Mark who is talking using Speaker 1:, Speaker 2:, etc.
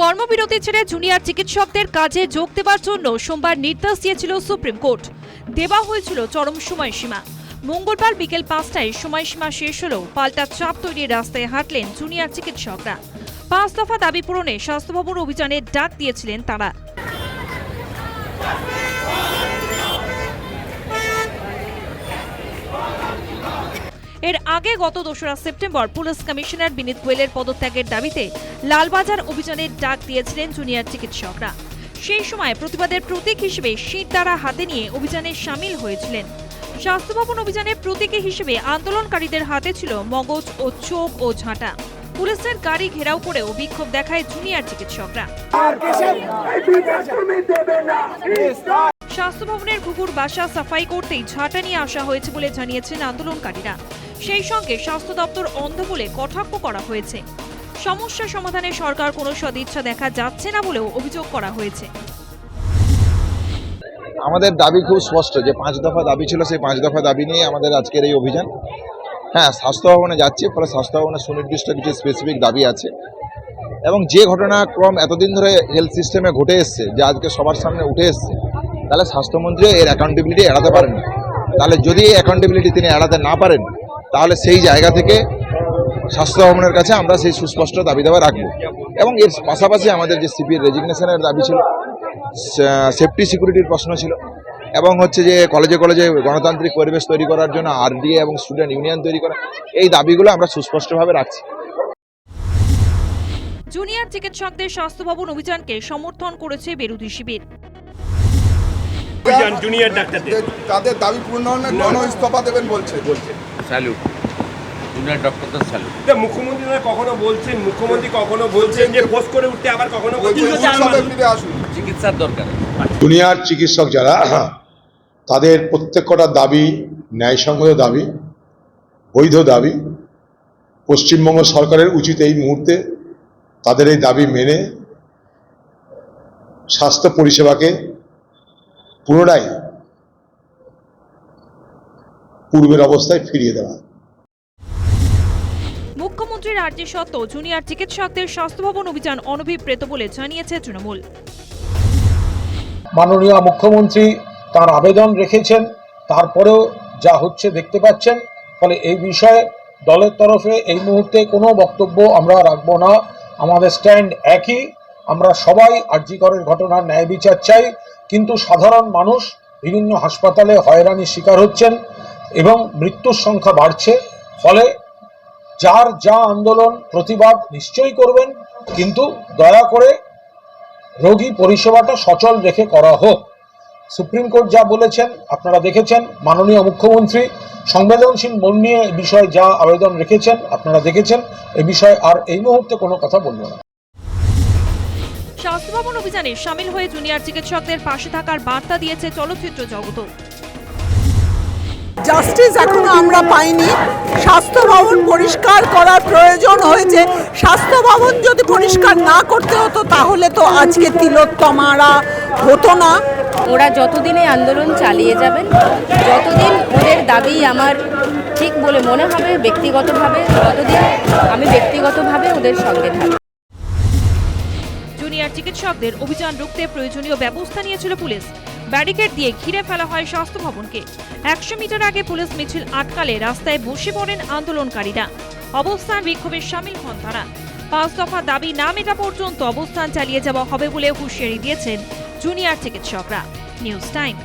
Speaker 1: কর্মবিরতি ছেড়ে জুনিয়র চিকিৎসকদের কাজে যোগ দেওয়ার জন্য সোমবার নির্দেশ দিয়েছিল সুপ্রিম কোর্ট। দেওয়া হয়েছিল চরম সময়সীমা। মঙ্গলবার বিকেল পাঁচটায় সময়সীমা শেষ হলেও পাল্টা চাপ তৈরির রাস্তায় হাঁটলেন জুনিয়র চিকিৎসকরা। পাঁচ দফা দাবি পূরণে স্বাস্থ্য ভবন অভিযানের ডাক দিয়েছিলেন তারা। এর আগে গত দোসরা সেপ্টেম্বর পুলিশ কমিশনার বিনীত গোয়েলের পদত্যাগের দাবিতে লালবাজার অভিযানের ডাক দিয়েছিলেন জুনিয়র চিকিৎসকরা। সেই সময় প্রতিবাদের প্রতীক হিসেবে শীত দ্বারা হাতে নিয়ে অভিযানে সামিল হয়েছিলেন। স্বাস্থ্য ভবন অভিযানের প্রতীকী হিসেবে আন্দোলনকারীদের হাতে ছিল মগজ ও চোখ ও ঝাঁটা। পুলিশের গাড়ি ঘেরাও করেও বিক্ষোভ দেখায় জুনিয়র চিকিৎসকরা। স্বাস্থ্য ভবনের কুকুর বাসা সাফাই করতেই ঝাঁটা নিয়ে আসা হয়েছে বলে জানিয়েছেন আন্দোলনকারীরা। সেই সঙ্গে স্বাস্থ্য দপ্তর অন্ধ বলে কটাক্ষ করা হয়েছে। সমস্যা সমাধানে সরকার কোনো সদিচ্ছা দেখা যাচ্ছে না বলেও অভিযোগ করা হয়েছে।
Speaker 2: আমাদের দাবি খুব স্পষ্ট, যে পাঁচ দফা দাবি ছিল, সেই পাঁচ দফা দাবি নিয়ে আমাদের আজকের এই অভিযান। হ্যাঁ স্বাস্থ্য ভবনে যাচ্ছি, ফলে স্বাস্থ্য ভবনে সুনির্দিষ্ট কিছু স্পেসিফিক দাবি আছে। এবং যে ঘটনাক্রম এতদিন ধরে হেলথ সিস্টেমে ঘটে এসছে, যে আজকে সবার সামনে উঠে এসছে, তাহলে স্বাস্থ্যমন্ত্রীও এর অ্যাকাউন্টেবিলিটি এড়াতে পারেন তাহলে যদি এই অ্যাকাউন্টেবিলিটি তিনি এড়াতে না পারেন তাহলে সেই জায়গা থেকে স্বাস্থ্য ভবনের কাছে আমরা সেই সুস্পষ্ট দাবি দাবা রাখব। এবং এর পাশাপাশি আমাদের যে সিপির রেজিগনেশনের দাবি ছিল সেফটি সিকিউরিটির প্রশ্ন ছিল, এবং হচ্ছে যে কলেজে কলেজে গণতান্ত্রিক পরিবেশ তৈরি করার জন্য আরডিএ এবং স্টুডেন্ট ইউনিয়ন তৈরি করা, এই দাবিগুলো আমরা সুস্পষ্টভাবে রাখছি।
Speaker 1: জুনিয়র চিকিৎসকদের স্বাস্থ্য ভবন অভিযানকে সমর্থন করেছে বিরোধী শিবির।
Speaker 3: জুনিয়র ডাক্তারদের
Speaker 4: তাদের দাবি পূর্ণ হলে গণ ইস্তফা দেবেন বলছে।
Speaker 3: বলছে।
Speaker 5: স্যালুট জুনিয়র ডক্টরদের স্যালুট
Speaker 3: তা মুখ্যমন্ত্রী কখনো বলছেন মুখ্যমন্ত্রী কখনো বলছেন যে পোষ করে উঠতে আবার কখনো
Speaker 4: ফিরে আসুন।
Speaker 5: চিকিৎসার দরকার
Speaker 6: জুনিয়র চিকিৎসক যারা তাদের প্রত্যেকটা দাবি ন্যায়সঙ্গত দাবি বৈধ দাবি। পশ্চিমবঙ্গ সরকারের উচিত এই মুহূর্তে তাদের এই দাবি মেনে স্বাস্থ্য পরিষেবাকে পুনরায় পূর্বের অবস্থায় ফিরিয়ে দেওয়া।
Speaker 1: মুখ্যমন্ত্রীর আর্জি সত্ত্বেও জুনিয়র চিকিৎসকদের স্বাস্থ্য ভবন অভিযান অনভিপ্রেত বলে জানিয়েছে তৃণমূল।
Speaker 7: মাননীয় মুখ্যমন্ত্রী তার আবেদন রেখেছেন তারপরেও যা হচ্ছে দেখতে পাচ্ছেন ফলে এই বিষয়ে দলের তরফে এই মুহূর্তে কোনো বক্তব্য আমরা রাখব না। আমাদের স্ট্যান্ড একই আমরা সবাই আর্যিকরের ঘটনার ন্যায় বিচার চাই। কিন্তু সাধারণ মানুষ বিভিন্ন হাসপাতালে হয়রানির শিকার হচ্ছেন এবং মৃত্যুর সংখ্যা বাড়ছে, ফলে যার যা আন্দোলন প্রতিবাদ নিশ্চয়ই করবেন, কিন্তু দয়া করে রোগী পরিষেবাটা সচল রেখে করা হোক। সুপ্রিম কোর্ট যা বলেছেন, আপনারা দেখেছেন, মাননীয় মুখ্যমন্ত্রী সংবেদনশীল মন নিয়ে বিষয়ে যা আবেদন রেখেছেন, আপনারা দেখেছেন, এ বিষয়ে আর এই মুহূর্তে কোনো কথা বলব না।
Speaker 1: স্বাস্থ্য ভবন অভিযানে সামিল হয়ে জুনিয়র চিকিৎসকদের পাশে থাকার বার্তা দিয়েছে চলচ্চিত্র জগত
Speaker 8: জাস্টিস এখনও আমরা পাইনি। স্বাস্থ্য ভবন পরিষ্কার করার প্রয়োজন হয়েছে। স্বাস্থ্য ভবন যদি পরিষ্কার না করতে হতো তাহলে তো আজকে তিলোত্তমারা হতো না।
Speaker 9: ওরা যতদিন এই আন্দোলন চালিয়ে যাবেন যতদিন ওদের দাবি আমার ঠিক বলে মনে হবে ব্যক্তিগতভাবে ততদিন আমি ব্যক্তিগতভাবে ওদের সঙ্গে থাকব।
Speaker 1: জুনিয়র চিকিৎসকদের অভিযান রুখতে প্রয়োজনীয় ব্যবস্থা নিয়েছিল পুলিশ। ব্যারিকেড দিয়ে ঘিরে ফেলা হয় স্বাস্থ্য ভবনকে। একশো মিটার আগে পুলিশ মিছিল আটকালে রাস্তায় বসে পড়েন আন্দোলনকারীরা। অবস্থান বিক্ষোভে সামিল হন তারা। পাঁচ দফা দাবি না মেটা পর্যন্ত অবস্থান চালিয়ে যাওয়া হবে বলে হুঁশিয়ারি দিয়েছেন জুনিয়র চিকিৎসকরা। News time.